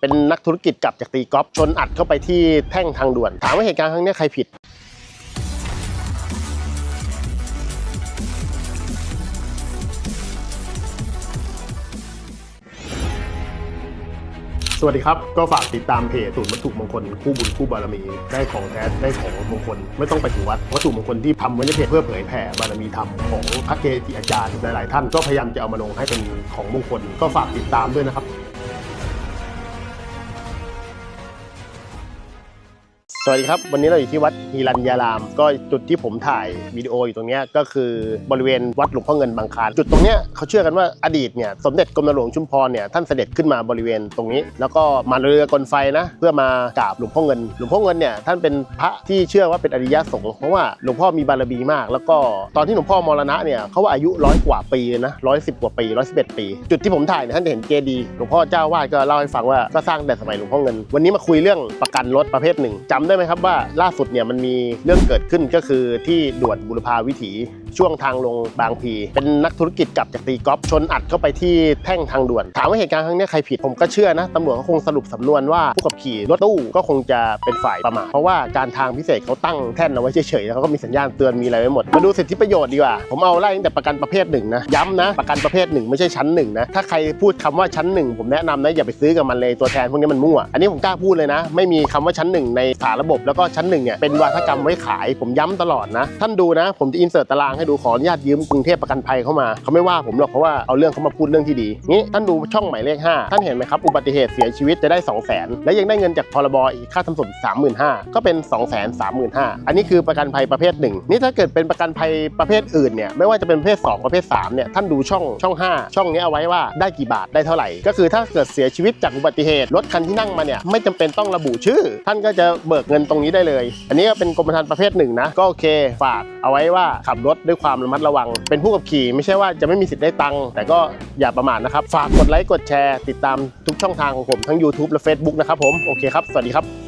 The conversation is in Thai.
เป็นนักธุรกิจกลับจากตีกอล์ฟชนอัดเข้าไปที่แท่งทางด่วน ถามว่าเหตุการณ์ครั้งนี้ใครผิด สวัสดีครับ ก็ฝากติดตามเพจศูนย์วัตถุมงคล คู่บุญคู่บารมี ได้ของแท้ได้ของมงคล ไม่ต้องไปถึงวัดวัตถุมงคลที่ทำไว้ในเพจเพื่อเผยแผ่บารมีธรรมของพระเกจิอาจารย์หลาย ๆ ท่านก็พยายามจะเอามาลงให้เป็นของมงคล ก็ฝากติดตามด้วยนะครับ สวัสดีครับ วันนี้เราอยู่ที่วัดฮีรัญญาราม ก็จุดที่ผมถ่ายวิดีโออยู่ตรงนี้ก็คือบริเวณวัดหลวงพ่อเงินบางคลานจุดตรงนี้เขาเชื่อกันว่าอดีตเนี่ยสมเด็จกรมหลวงชุมพรเนี่ยท่านเสด็จขึ้นมาบริเวณตรงนี้ แล้วก็มาเรือกลไฟนะ เพื่อมากราบหลวงพ่อเงิน หลวงพ่อเงินเนี่ยท่านเป็นพระที่เชื่อว่าเป็นอริยสงฆ์เพราะว่าหลวงพ่อมีบารมีมาก แล้วก็ตอนที่หลวงพ่อมรณะเนี่ยเขาว่าอายุร้อยกว่าปีนะร้อยสิบกว่าปีร้อยสิบเอ็ดปี จุดที่ผมถ่ายเนี่ยท่านจะเห็นเจดีย์หลวงพ่อเจ้าวาดก็เล่าให้ฟังว่าก็สร้างแต่สมัยหลวงพ่อเงิน วันนี้มาคุยเรื่องประกันรถประเภทหนึ่งจำได้ไหมครับว่าล่าสุดเนี่ยมันมีเรื่องเกิดขึ้นก็คือที่ด่วนบุรพาวิถีช่วงทางลงบางพี เป็นนักธุรกิจกลับจากตีกอล์ฟชนอัดเข้าไปที่แท่งทางด่วน ถามว่าเหตุการณ์ครั้งนี้ใครผิดผมก็เชื่อนะตำรวจเขาคงสรุปสำนวนว่าผู้ขับขี่รถตู้ก็คงจะเป็นฝ่ายประมาทเพราะว่าการทางพิเศษเขาตั้งแท่นเอาไว้เฉยๆแล้วเขาก็มีสัญญาณเตือนมีอะไรไว้หมดมาดูสิทธิประโยชน์ดีกว่าผมเอาไล่ตั้งแต่ประกันประเภทหนึ่งนะย้ำนะประกันประเภทหนึ่งไม่ใช่ชั้นหนึ่งนะถ้าใครพูดคำว่าชั้นหนึ่งผมแนะนำนะอย่าไปซื้อกับมันเลยตัวแทนพวกนี้มันมั่วอันนี้ผมกล้าพูดเลยนะ ไม่มีคำว่าชั้นหนึ่งในสาระบบแล้วก็ชั้นหนึ่งเนี่ยเป็นวาทกรรมไว้ขายผมย้ำตลอดนะ ท่านดูนะ ผมจะอินเสิร์ตตารางให้ดูขออนุญาตยืมกรุงเทพประกันภัยเข้ามาเขาไม่ว่าผมหรอกเพราะว่าเอาเรื่องเขามาพูดเรื่องที่ดีนี่ท่านดูช่องหมายเลข5ท่านเห็นไหมครับอุบัติเหตุเสียชีวิตจะได้2 0 0 0 0 0และยังได้เงินจากพรบอีกค่าทำศพ35,000ก็เป็น 2 3 5 0 0 0อันนี้คือประกันภัยประเภทหนึ่งนี่ถ้าเกิดเป็นประกันภัยประเภทอื่นเนี่ยไม่ว่าจะเป็นประเภท 2 ประเภท3เนี่ยท่านดูช่องช่อง 5 ช่องนี้เอาไว้ว่าได้กี่บาทได้เท่าไหร่ ก็คือถ้าเกิดเสียชีวิตจากอุบัติเหตุรถคันที่นั่งมาเนี่ยไม่จำเป็นต้องระบุชื่อ ท่านก็จะเบิกเงินตรงนี้ได้เลย อันนี้ก็เป็นกรมธรรม์ประเภทหนึ่งนะ ก็โอเคฝากเอาไว้ว่าขับรถด้วยความระมัดระวัง เป็นผู้ขับขี่ไม่ใช่ว่าจะไม่มีสิทธิ์ได้ตังค์แต่ก็อย่าประมาทนะครับ ฝากกดไลค์กดแชร์ ติดตามทุกช่องทางของผมทั้ง YouTube และ Facebook นะครับผมโอเคครับสวัสดีครับ